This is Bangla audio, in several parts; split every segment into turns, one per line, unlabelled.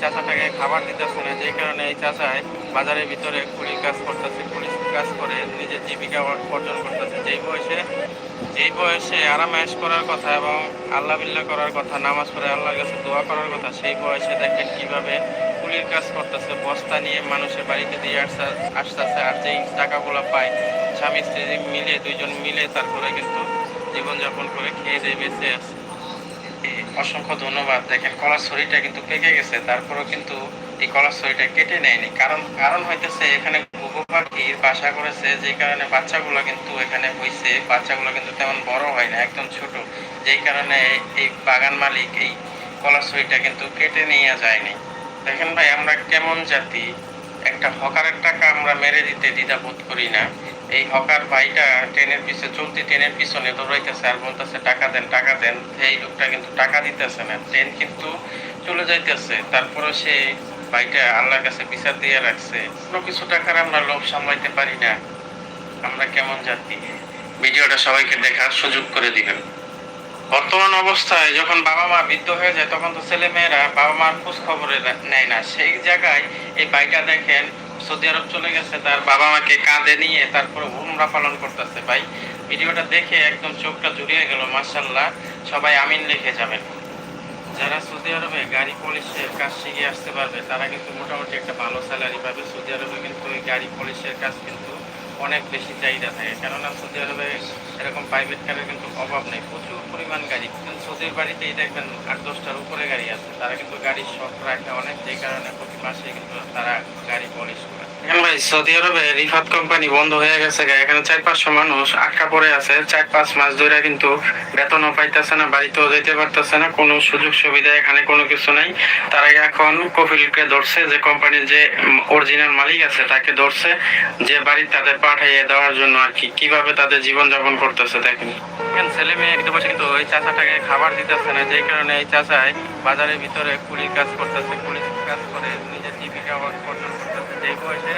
চাচাটাকে খাবার দিতেছে না যে কারণে এই চাচায় বাজারের ভিতরে কুলির কাজ করতেছে পুলিশ কাজ করে নিজের জীবিকা অর্জন করতেছে। যেই বয়সে যেই বয়সে আরামায়াস করার কথা এবং আল্লাহ বিল্লাহ করার কথা, নামাজ পড়ে আল্লাহর কাছে দোয়া করার কথা, সেই বয়সে দেখেন কীভাবে কুলির কাজ করতেছে, বস্তা নিয়ে মানুষের বাড়িতে দিয়ে আসতে আসতেছে আর যেই টাকাগুলো পায়, স্বামী স্ত্রী মিলে, দুইজন মিলে তারপরে কিন্তু জীবনযাপন করে খেয়ে দিয়ে বেঁচে আছে অসংখ্য ধন্যবাদ। দেখেন, কলার ছড়িটা কিন্তু পেকে গেছে, তারপরেও কিন্তু এই কলার ছড়িটা কেটে নেয়নি। কারণ কারণ হইতেছে, এখানে ঘুঘু পাখির বাসা করেছে, যে কারণে বাচ্চাগুলো কিন্তু এখানে হয়েছে বাচ্চাগুলো কিন্তু তেমন বড় হয় না, একদম ছোট। যেই কারণে এই বাগান মালিক এই কলার ছড়িটা কিন্তু কেটে নিয়ে যায়নি। দেখেন ভাই, আমরা কেমন জাতি? একটা হকারের টাকা আমরা মেরে দিতে দ্বিধাবোধ করি না। এই হকার ভাইটা ট্রেনের পিছনে চলতি ট্রেনের পিছনে দৌড়াইতেছে আর বলতেছে, টাকা দেন টাকা দেন। এই লোকটা কিন্তু টাকা দিতেছে না। ট্রেন কিন্তু চলে যাইতেছে। তারপরে সে ভাইটা আল্লাহর কাছে বিচার দিয়ে রাখছে। কোনো কিছু টাকার আমরা লোভ সামলাইতে পারি না। আমরা কেমন জাতি? ভিডিওটা সবাইকে দেখার সুযোগ করে দিবেন। বর্তমান অবস্থায় যখন বাবা মা বৃদ্ধ হয়ে যায়, তখন তো ছেলে মেয়েরা বাবা মার খোঁজ খবরে নেয় না। সেই জায়গায় এই ভাইটা দেখেন সৌদি আরব চলে গেছে, তার বাবা মাকে কাঁধে নিয়ে তারপরে উমরা পালন করতেছে। ভাই, ভিডিওটা দেখে একদম চোখটা জুড়িয়ে গেল মার্শাল্লাহ সবাই আমিন লিখে যাবেন। যারা সৌদি আরবে গাড়ি পলিশের কাজ শিখে আসতে পারবে, তারা কিন্তু মোটামুটি একটা ভালো স্যালারি পাবে। সৌদি আরবে কিন্তু ওই গাড়ি পলিশের কাজ কিন্তু অনেক বেশি চাহিদা থাকে। কেননা সৌদি আরবে এরকম প্রাইভেট কারের কিন্তু অভাব নেই, প্রচুর পরিমাণ গাড়ি। কিন্তু সৌদির বাড়িতেই দেখবেন আট দশটার উপরে গাড়ি আছে। তারা কিন্তু গাড়ির শখ রাখে অনেক যে কারণে প্রতি মাসে কিন্তু তারা গাড়ি পলিশ করে। সৌদি আরবে রিফাত কোম্পানি বন্ধ হয়ে গেছে এখানে চার পাঁচশো মানুষ আটকা পড়ে আছে। চার পাঁচ মাস ধরে কিন্তু পাইতেছে না, বাড়িতেও যেতে পারতেছে না, কোনো সুযোগ সুবিধা এখানে কোনো কিছু নাই। তারা এখন কফিলকে ধরছে যে কোম্পানির যে অরিজিনাল মালিক আছে, তাকে ধরছে যে বাড়ি তাদের পাঠাইয়ে দেওয়ার জন্য আর কি। কীভাবে তাদের জীবনযাপন করতেছে দেখেন। ছেলে মেয়ে একটু বসে কিন্তু ওই চাচাটাকে খাবার দিতেছে না যে কারণে এই চাচায় বাজারের ভিতরে কুলির কাজ করতেছে, কুলির কাজ করে নিজের জীবিকা করতেছে যেই বয়সে,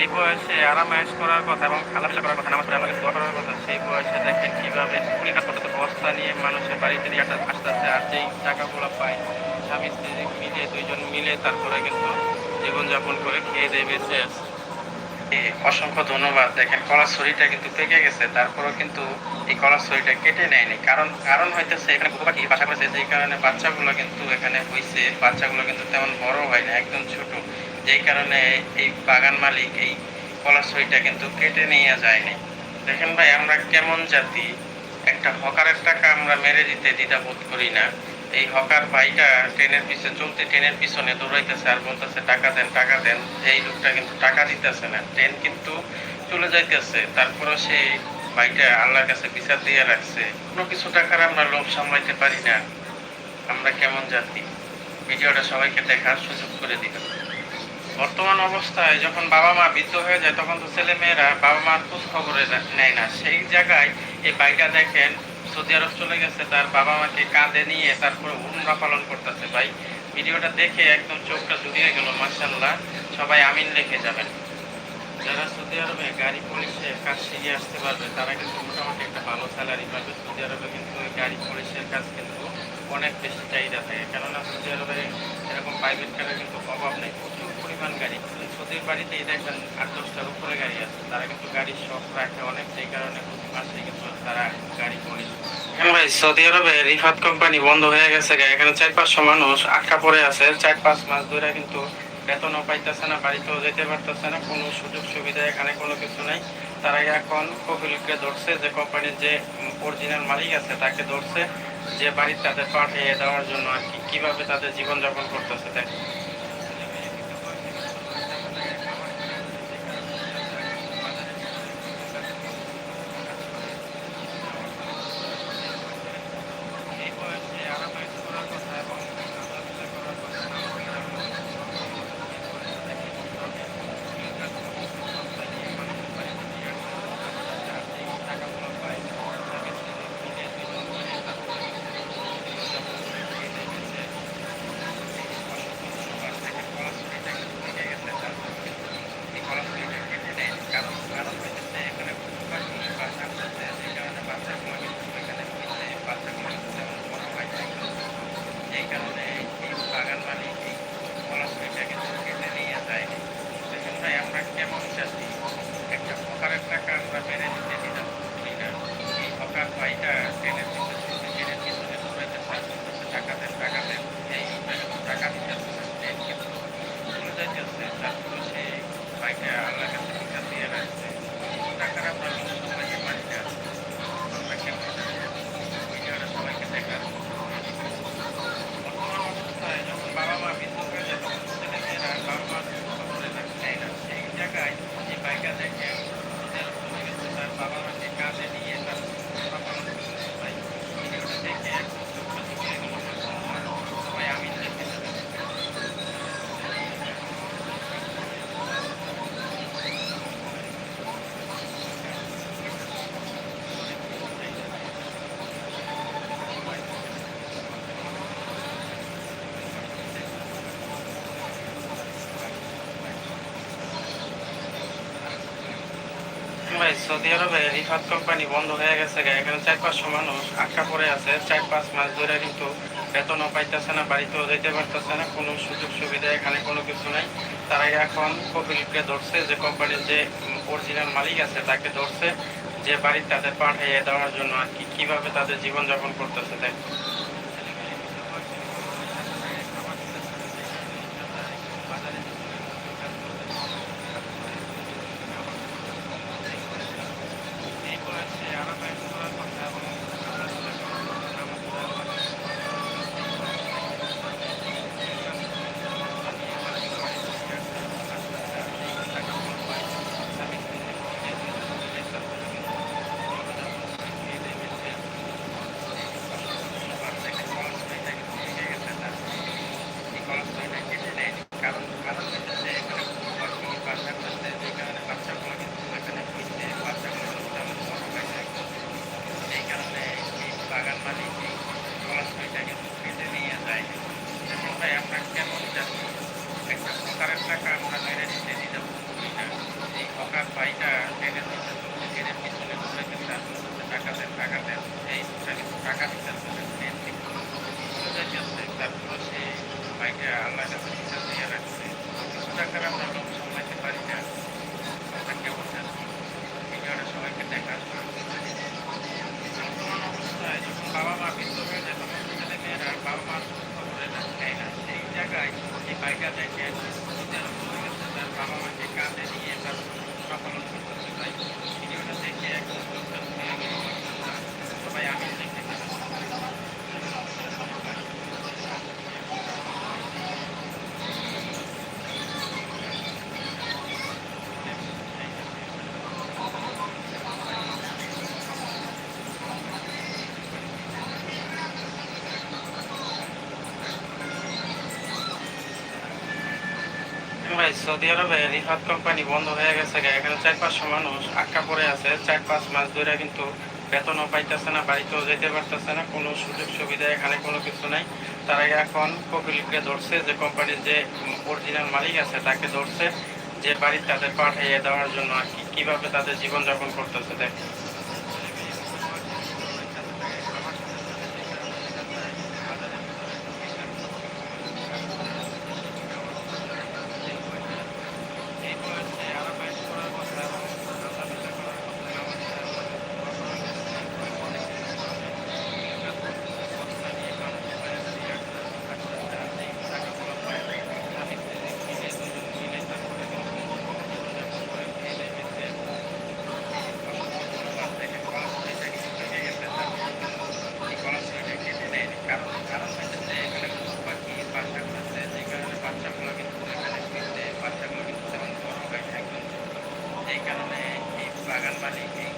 এই বয়সে আরামায়াস করার কথা এবং আলাপলা করার কথা, নামাজ আমাকে দোয়া করার কথা, সেই বয়সে দেখেন কীভাবে কুলির কাজ করতেছে বস্তা নিয়ে মানুষের বাড়িতে দিয়ে আসতে আসতেছে আর যেই টাকাগুলো পায়, স্বামী স্ত্রী মিলে, দুইজন মিলে তারপরে কিন্তু জীবনযাপন করে খেয়ে বেঁচে আছে। অসংখ্য ধন্যবাদ। দেখেন কলার ছড়িটা কিন্তু পেকে গেছে, তারপরেও কিন্তু এই কলার ছড়িটা কেটে নেয়নি। কারণ কারণ হইতেছে, এখানে ঘুঘু পাখি বাসা করেছে, যেই কারণে বাচ্চাগুলো কিন্তু এখানে হয়েছে বাচ্চাগুলো কিন্তু তেমন বড় হয় না, একদম ছোট। যেই কারণে এই বাগান মালিক এই ছড়িটা কিন্তু কেটে নিয়ে যায়নি। দেখেন ভাই, আমরা কেমন জাতি? একটা হকারের টাকা আমরা মেরে দিতে দ্বিধাবোধ করি না। এই হকার ভাইটা ট্রেনের পিছে চলতে ট্রেনের পিছনে দৌড়াইতেছে আর বলতেছে, টাকা দেন টাকা দেন। এই লোকটা কিন্তু টাকা দিতেছে না। ট্রেন কিন্তু চলে যাইতেছে। তারপরে সে ভাইটা আল্লাহর কাছে বিচার দিয়ে রাখছে। কোনো কিছু টাকার আমরা লোভ সামলাইতে পারি না। আমরা কেমন জাতি? ভিডিওটা সবাইকে দেখার সুযোগ করে দিবেন। বর্তমান অবস্থায় যখন বাবা মা বৃদ্ধ হয়ে যায়, তখন তো ছেলে মেয়েরা বাবা মার খোঁজ খবরে নেয় না। সেই জায়গায় এই ভাইটা দেখেন, সৌদি আরব চলে গেছে, তার বাবা মাকে কাঁধে নিয়ে তারপরে উমরা পালন করতেছে। ভাই, ভিডিওটা দেখে একদম চোখটা জুড়িয়ে গেল মার্শাল্লাহ সবাই আমিন লিখে যাবেন। যারা সৌদি আরবে গাড়ি পুলিশে কাজ শিখে আসতে পারবে, তারা কিন্তু মোটামুটি একটা ভালো স্যালারি পাবে। সৌদি আরবে কিন্তু গাড়ি পুলিশের কাজ কিন্তু অনেক বেশি চাহিদা থাকে। কেননা সৌদি আরবে এরকম প্রাইভেট কারের কিন্তু অভাব নেই। প্রচুর গাড়ি। কিন্তু সৌদির বাড়িতেই দেখবেন আট দশটার উপরে গাড়ি আছে। তারা কিন্তু গাড়ির শখ রাখে অনেক, সেই কারণে প্রতি মাসে কিন্তু তারা গাড়ি পুলিশ এখন ভাই, সৌদি আরবে রিফাত কোম্পানি বন্ধ হয়ে গেছে। এখানে চার পাঁচশো মানুষ আটকা পড়ে আছে। চার পাঁচ মাস ধরে কিন্তু বেতনও পাইতেছে না, বাড়িতেও যেতে পারতেছে না। কোনো সুযোগ সুবিধা এখানে কোনো কিছু নাই। তারা এখন কপিলকে ধরছে যে কোম্পানির যে অরিজিনাল মালিক আছে, তাকে ধরছে যে বাড়ি তাদের পাঠিয়ে দেওয়ার জন্য আর কি। কীভাবে তাদের জীবনযাপন করতেছে দেখ ভাই, সৌদি আরবে রিফাত কোম্পানি বন্ধ হয়ে গেছে এখানে চার পাঁচশো মানুষ আটকা পড়ে আছে। চার, পাঁচ মাস ধরে কিন্তু বেতনও পাইতেছে না, বাড়িতেও যেতে পারতেছে না, কোনো সুযোগ সুবিধা এখানে কোনো কিছু নাই। তারা এখন কপিলকে ধরছে যে কোম্পানির যে অরিজিনাল মালিক আছে, তাকে ধরছে যে বাড়ি তাদের পাঠিয়ে দেওয়ার জন্য আর কি, কীভাবে তাদের জীবনযাপন করতেছে দেখ যে বাইকার যায় সে তার বাবা মাকে কাজে নিয়ে তার ভাই, সৌদি আরবে রিফাত কোম্পানি বন্ধ হয়ে গেছে এখানে চার পাঁচশো মানুষ আটকা পড়ে আছে। চার পাঁচ মাস ধরে কিন্তু বেতনও পাইতেছে না, বাড়িতেও যেতে পারতেছে না, কোনো সুযোগ সুবিধা এখানে কোনো কিছু নাই। তারা এখন কপিলকে ধরছে যে কোম্পানির যে অরিজিনাল মালিক আছে, তাকে ধরছে যে বাড়ি তাদের পাঠিয়ে দেওয়ার জন্য আর কি। কীভাবে তাদের জীবনযাপন করতেছে দেখে i kalangan Maliki.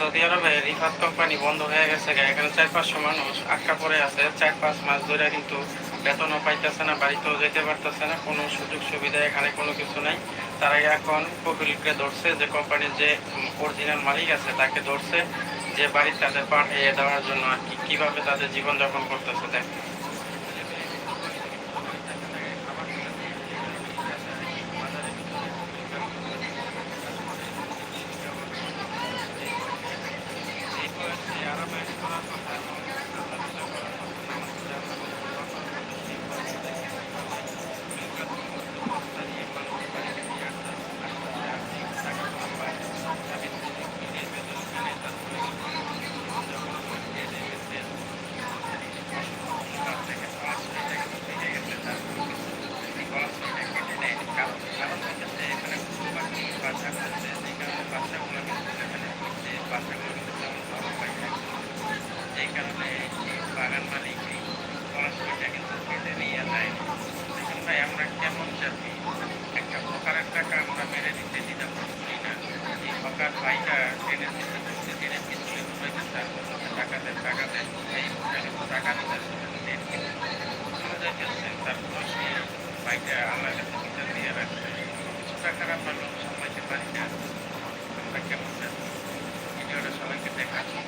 সৌদি আরবে রিফাত কোম্পানি বন্ধ হয়ে গেছে এখানে চার পাঁচশো মানুষ আটকা পড়ে আছে। চার পাঁচ মাস ধরে কিন্তু বেতনও পাইতেছে না, বাড়িতেও যেতে পারতেছে না। কোনো সুযোগ সুবিধা এখানে কোনো কিছু নাই। তারা এখন কপিলকে ধরছে যে কোম্পানির যে অরিজিনাল মালিক আছে তাকে ধরছে যে বাড়ি তাদের পাঠিয়ে দেওয়ার জন্য আর কি। কীভাবে তাদের জীবনযাপন করতেছে দেখ। কেমন চাপি একটা প্রকারের টাকা আমরা মেরে দিতে দিতে পারছি না এই প্রকার ভাইটা ট্রেনের পিছনে ঢুকতে ট্রেনের পিছনে ঢুকাইতে তার টাকা দেন টাকা দেন এই টাকা দিতে চলে যাইতেছে তারপর সে বাইকটা আল্লাহ কাছে বিচার দিয়ে রাখছে কিছু টাকার আমরা লোক সামলাইতে পারি না আমরা কেমন চাপি ভিডিওটা সবাইকে দেখাচ্ছি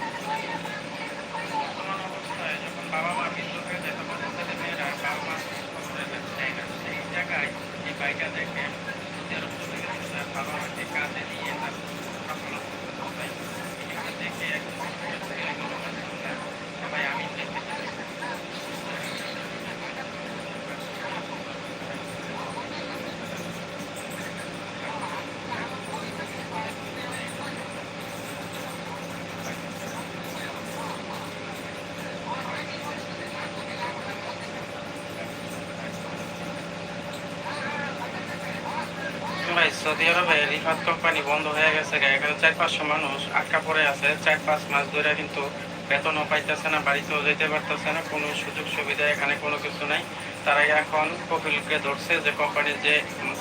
বর্তমান অবস্থায় যখন বাবা মা মৃত্যু হয়ে যায় তখন ছেলে মেয়েরা বাবা মা করে যেতে চায় না সেই জায়গায় এই বাইকটা দেখে যেরকম চলে গেছে তার বাবা মাকে কাঁধে নিয়ে তার সফলতা করতে চাই ভিডিওটা দেখে একদম সবাই আমি দেখতে চাই ভাই সৌদি আরবে রিফাত কোম্পানি বন্ধ হয়ে গেছে এখানে চার পাঁচশো মানুষ আটকা পড়ে আছে। চার পাঁচ মাস ধরে কিন্তু বেতনও পাইতেছে না, বাড়িতেও যেতে পারতেছে না, কোনো সুযোগ সুবিধা এখানে কোনো কিছু নাই। তারা এখন কপিলকে ধরছে যে কোম্পানির যে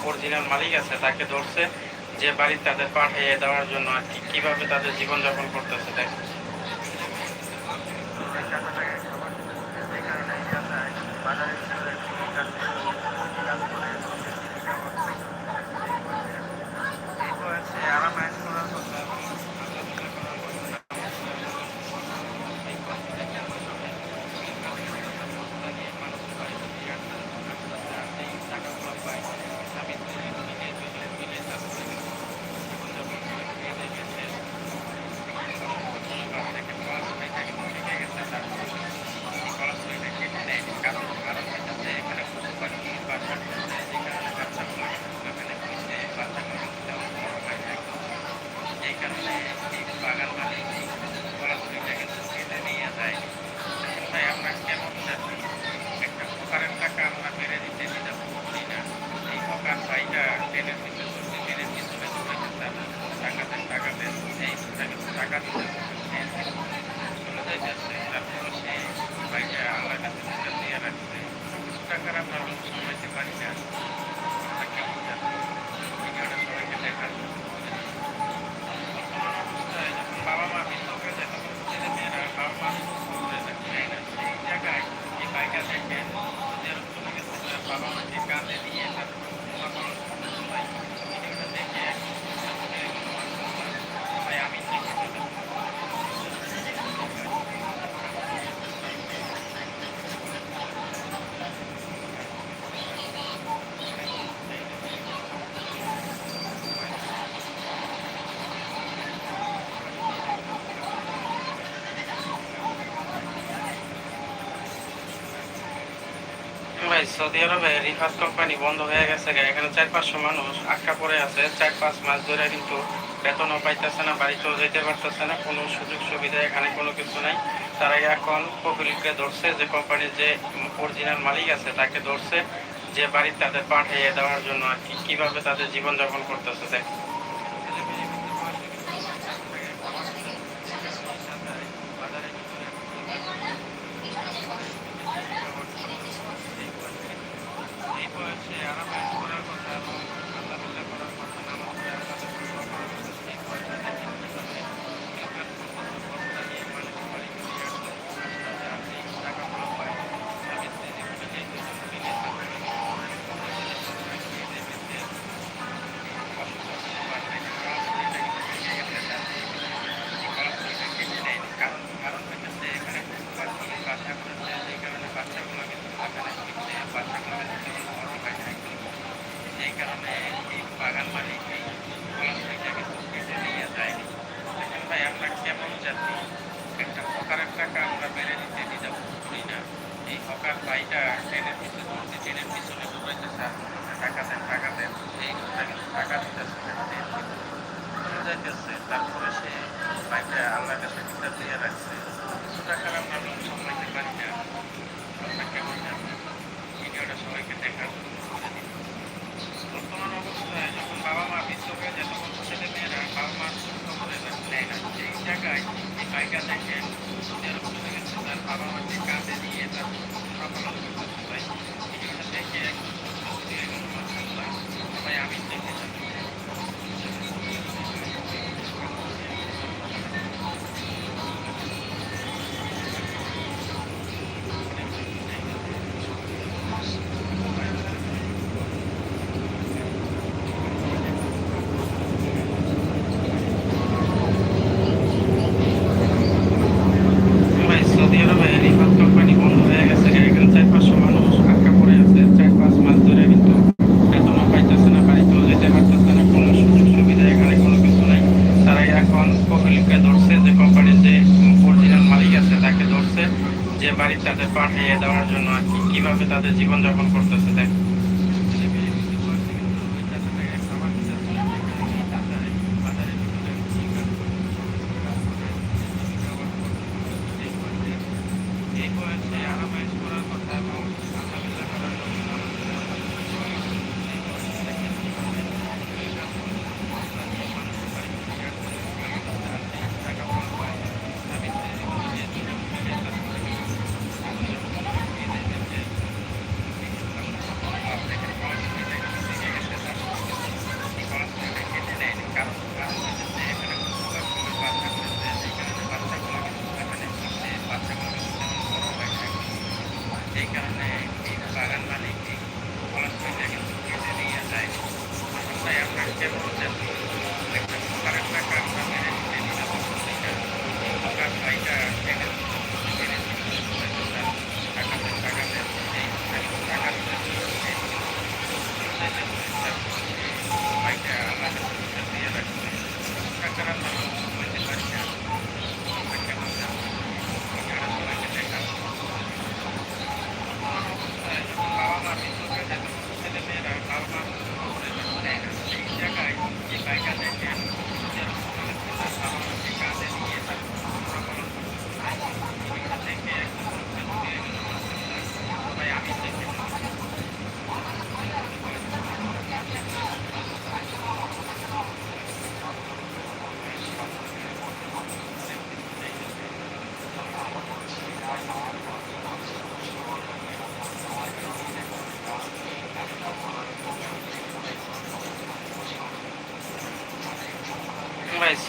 অরিজিনাল মালিক আছে, তাকে ধরছে যে বাড়ি তাদের পাঠিয়ে দেওয়ার জন্য আর কি, কীভাবে তাদের জীবনযাপন করতেছে, দেখ এই কারণে এই বাগান মালিক পলাশটা কিন্তু কেটে নিয়ে যায় তাই আমরা কেমন চাচ্ছি একটা প্রকারের টাকা আমরা মেরে দিতে দিতে পারছি না এই প্রকার ভাইটা ট্রেনের পিছনে চলছে ট্রেনের পিছনে চলে তার টাকা দেন টাকা দেন এই টাকা দিতে চলে যাইতেছে তারপর সে ভাইটা আল্লাহ কাছে বিচার দিয়ে রাখছে কিছু টাকার আমরা লোক সামলাইতে পারি না আমরা কেমন চাচ্ছি ভিডিওটা সবাইকে দেখাচ্ছি বর্তমান অবস্থায় যখন বাবা মা মৃত্যু হয়ে যায় তখন ছেলে মেয়েরা বাবা মা করে যেতে চায় না সেই জায়গায় এই বাইকটা দেখে যেরকম চলে গেছে তার বাবা মাকে কাঁধে নিয়ে তার সফলতা করতে চাই ভিডিওটা দেখে ভাই আমি দেখে চলে ভাই, সৌদি আরবে রিফাত কোম্পানি বন্ধ হয়ে গেছে। এখানে চার পাঁচশো মানুষ আটকা পড়ে আছে। চার পাঁচ মাস ধরে কিন্তু বেতনও পাইতেছে না, বাড়িতেও যেতে পারতেছে না। কোনো সুযোগ সুবিধা এখানে কোনো কিছু নাই। তারা এখন কপিলকে ধরছে যে কোম্পানির যে অরিজিনাল মালিক আছে, তাকে ধরছে যে বাড়ি তাদের পাঠিয়ে দেওয়ার জন্য আর কি। কীভাবে তাদের জীবনযাপন করতেছে, দেখ। আল্লাহ কাছে চিন্তা দিয়ে রাখছে। ওটা খারাপ আমি সময়কে পারি না আপনাকে বললাম, ভিডিওটা সবাইকে দেখার বর্তমান অবস্থায় যখন বাবা মা বৃদ্ধ হয়ে যায়, তখন ছেলে মেয়েরা বাবা মার খবরে নেয় না। সেই জায়গায়, জায়গা দেখেন এরকম তার বাবা মাকে কাঁধে নিয়ে তার তাদের জীবনযাপন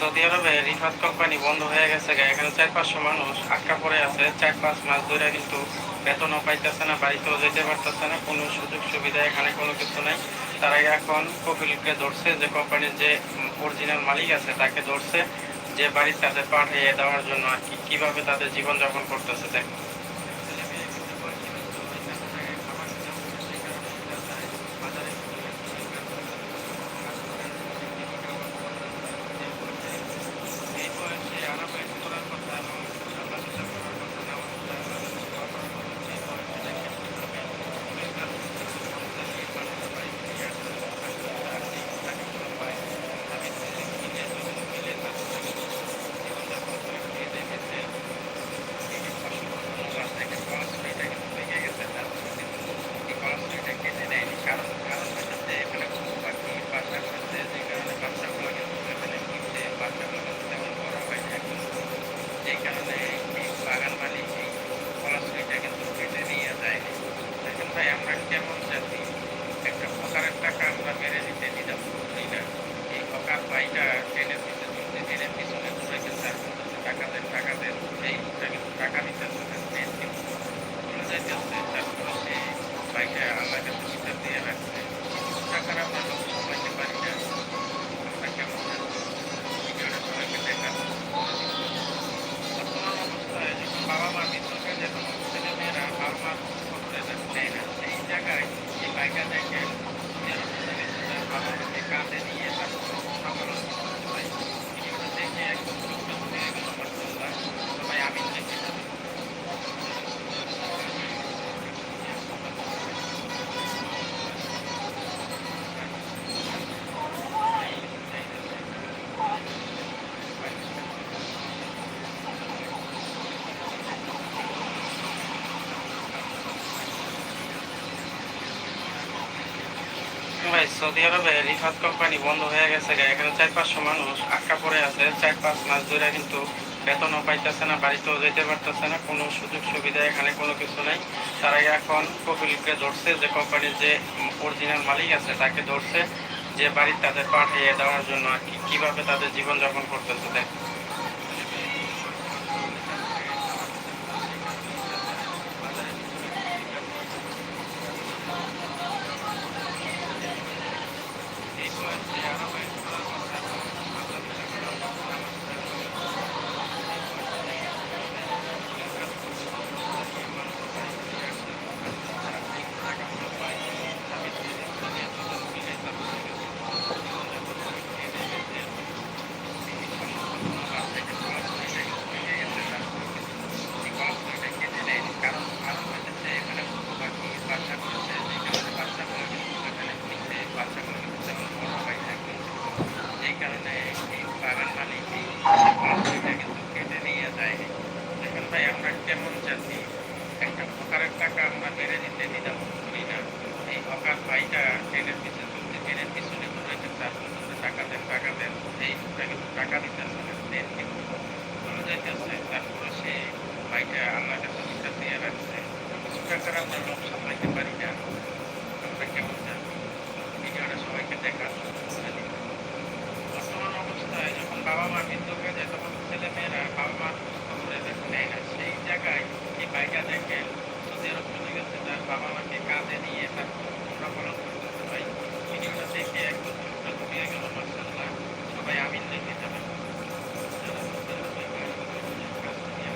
সৌদি আরবে রিফাত কোম্পানি বন্ধ হয়ে গেছে এখানে চার পাঁচশো মানুষ আটকা পড়ে আছে। চার পাঁচ মাস ধরে কিন্তু বেতনও পাইতেছে না, বাড়িতেও যেতে পারতেছে না, কোনো সুযোগ সুবিধা এখানে কোনো কিছু নেই। তারা এখন কপিলকে ধরছে যে কোম্পানির যে অরিজিনাল মালিক আছে, তাকে ধরছে যে বাড়ি তাদের পাঠিয়ে দেওয়ার জন্য আর কি, কীভাবে তাদের জীবনযাপন করতেছে দেখুন Thank you. সৌদি আরবে রিফাত কোম্পানি বন্ধ হয়ে গেছে। এখানে চার পাঁচশো মানুষ আটকা পড়ে আছে। চার পাঁচ মাস ধরে কিন্তু বেতনও পাইতেছে না, বাড়িতেও যেতে পারতেছে না। কোনো সুযোগ সুবিধা এখানে কোনো কিছু নেই। তারা এখন কপিলকে ধরছে যে কোম্পানির যে অরিজিনাল মালিক আছে তাকে ধরছে যে বাড়ি তাদের পাঠিয়ে দেওয়ার জন্য আর কি। কীভাবে তাদের জীবনযাপন করতেছে দেখ কারণ কারণ হচ্ছে এখানে পশুপাখি বাচ্চা করেছে যেখানে বাচ্চাগুলো কিন্তু এখানে পিছিয়ে বাচ্চাগুলো কিন্তু তেমন বড় হয় না এই কারণে এই বাগান মালিক এই কংক্রিটটা কিন্তু কেটে নিয়ে যায় দেখেন ভাই আমরা কেমন জাতি একটা হকারের টাকা আমরা মেরে দিতে দিতাম করি না এই হকার ভাইটা ট্রেনের পিছনে চলছে ট্রেনের পিছনে ঘুরে তার বলতেছে টাকা দেন টাকা দেন এই লোকটা কিন্তু টাকা দিতেছে না দেন কিন্তু চলে যাইতেছে তারপরে সে ভাইটা আল্লাহ কাছে বিশ্বাস দিয়ে রাখছে কিছু টাকার আমরা লোক সামলাইতে পারি না আমরা কেমন জানি ভিডিওটা সবাইকে দেখা বর্তমান অবস্থায় যখন বাবা মা মৃত্যু হয়ে যায় তখন ছেলে মেয়েরা বাবা মার খবরে দেখে নেয় না সেই জায়গায় এই বাইকটা দেখে সৌদি আরব চলে গেছে তার বাবা মাকে কাঁধে নিয়ে তার আমরা পালন করতেছে ভাই ভিডিওটা দেখে একদম চোখটা ঘুরিয়ে গেল মার্শাল্লাহ সবাই আমিন দেখে যাবেন যারা সৌদি আরবে কাজ করে, কাজ নিয়ে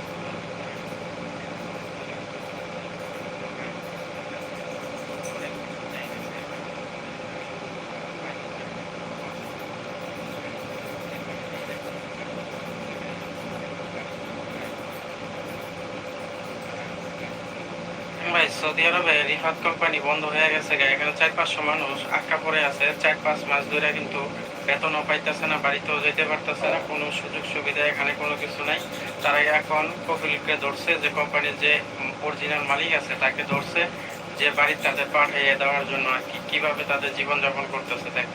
ভাই সৌদি আরবে রিফাত কোম্পানি বন্ধ হয়ে গেছে। এখানে চার পাঁচশো মানুষ আটকা পড়ে আছে চার পাঁচ মাস ধরে কিন্তু বেতনও পাইতেছে না, বাড়িতেও যেতে পারতেছে না, কোনো সুযোগ সুবিধা এখানে কোনো কিছু নাই তারা এখন কপিলকে ধরছে যে কোম্পানির যে অরিজিনাল মালিক আছে তাকে ধরছে যে বাড়ি তাদের পাঠিয়ে দেওয়ার জন্য আর কি, কীভাবে তাদের জীবনযাপন করতেছে দেখ